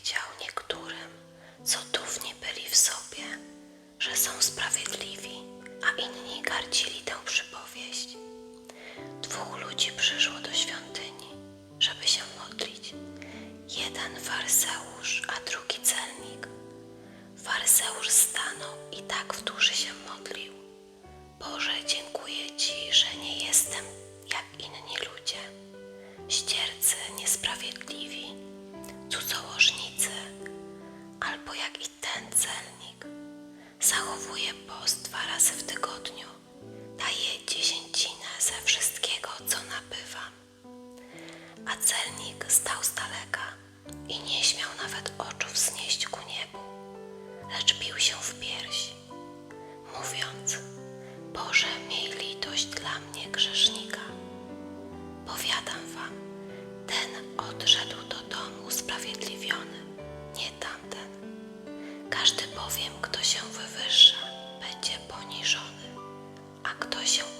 powiedział niektórym, co dównie byli w sobie, że są sprawiedliwi, a inni gardzili tę przypowieść. Dwóch ludzi przyszło do świątyni, żeby się modlić. Jeden farseusz, a drugi celnik. Farseusz stanął i tak wtórzy się modlił. zachowuje post dwa razy w tygodniu. daje dziesięcinę ze wszystkiego, co nabywam. A celnik stał z daleka i nie śmiał nawet oczu wznieść ku niebu, lecz bił się w piersi, mówiąc: Boże, miej litość dla mnie grzesznika. Powiadam wam, ten odszedł do domu usprawiedliwiony, nie tamten. Każdy bowiem, kto się кто сегодня?